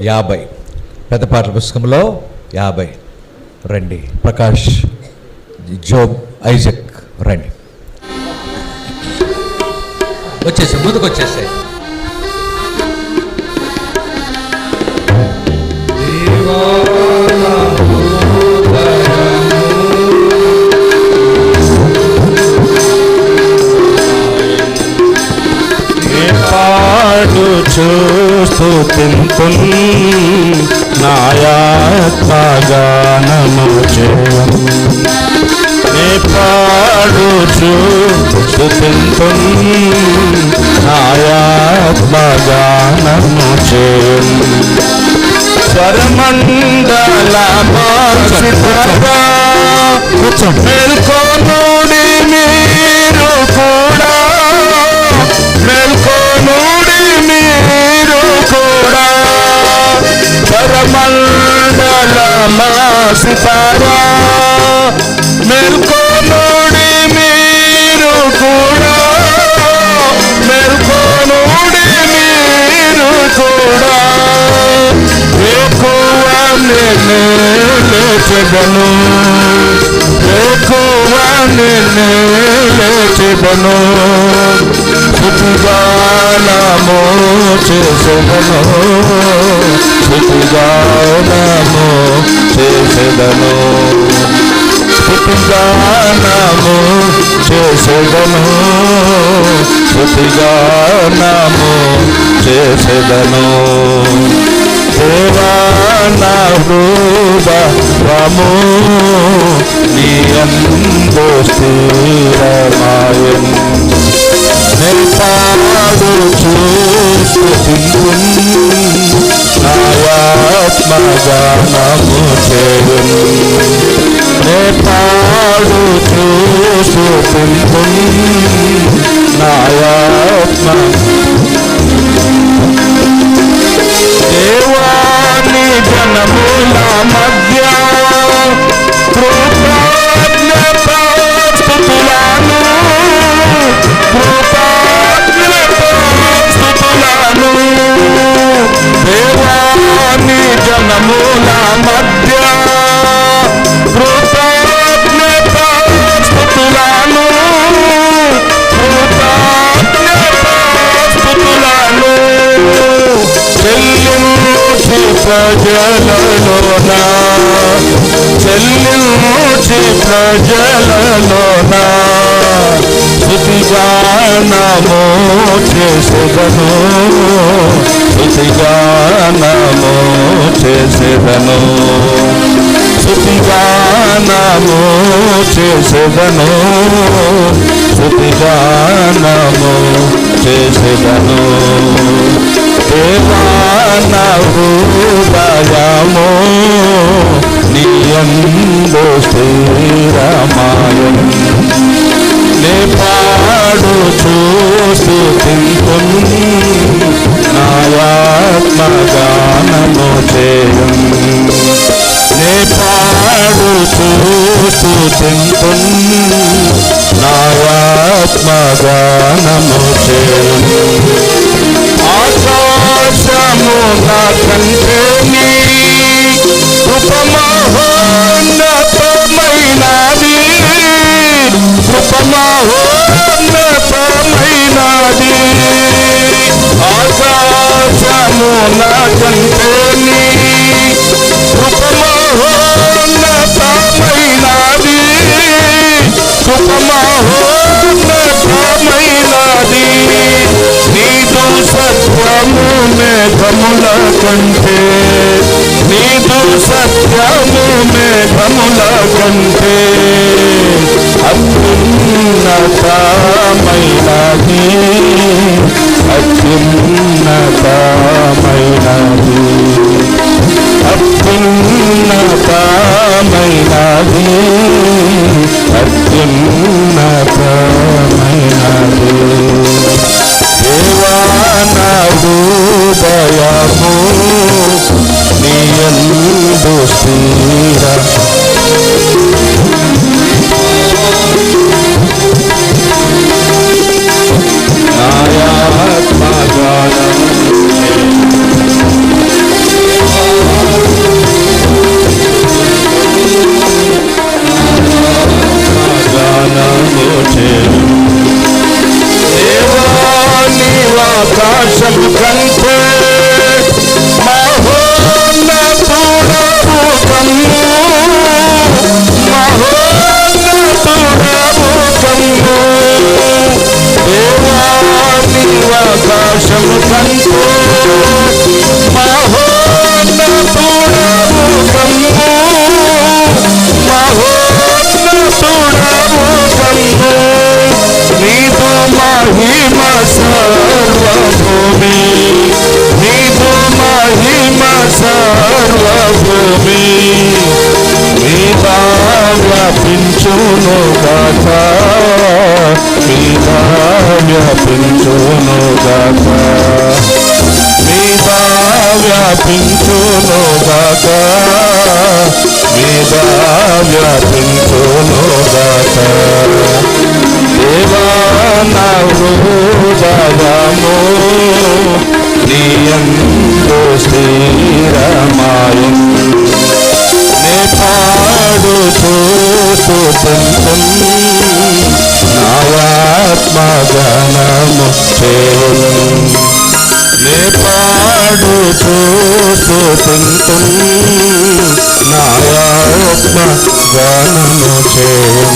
యాభై. పెద్ద పాటల పుస్తకంలో యాభై. రండి. ప్రకాష్ జోబ్ ఐజక్ రండి. వచ్చేసి ముందుకు వచ్చేసాయి. పాడు తింటు నాయాత్మగానము చేయం నే పాడు చూస్తూ తింటు నాయాత్మగానము చేయం స్వరమండల మేల్కొనుడి స్వరమండల సితారా మేల్కొనుడి మీరు కూడా. మేల్కొనుడి మీరు కూడా. ఎక్కువ నిన్ను లేచెదను ఎక్కువ నిన్ను లేచెదను శృతిగానము చేసేదను శృతిగానము చేసేదను శృతిగానము చేసెదను శృతిగానము చేసెదను దేవానా హృదయము నీ అందు Kurtuldum Hayatmadan amutun Ne parutu sufundum Hayatmadan Devam జనముల మధ్య కృతజ్ఞతాస్తుతులను కృతజ్ఞతాస్తుతులను చెల్లించి ప్రజలలోన. చెల్లించి ప్రజలలోన. శృతిగానము చేసేదను శృతిగానము చేసేదను శృతిగానము చేసేదను శృతిగానము చేసేదను దేవాన హృదయము నీయందు స్థిరమాయం పాడు చూస్తూ నాయాత్మగానము ఆకాశము నా అత్యున్నతమైనది అత్యున్నతమైనది అత్యున్నతమైనది గాక మీదా వ్యాపించును గాక మీదా వ్యాపించును గాక మీదా వ్యాపించును గాక దేవా నా హృదయము నీయందు శ్రీరమాయం నే పాడుతూ స్తుతం నాయాత్మ గణము చేరు నే పాడు చూస్తుంటం నాయాత్మ గణము చేరు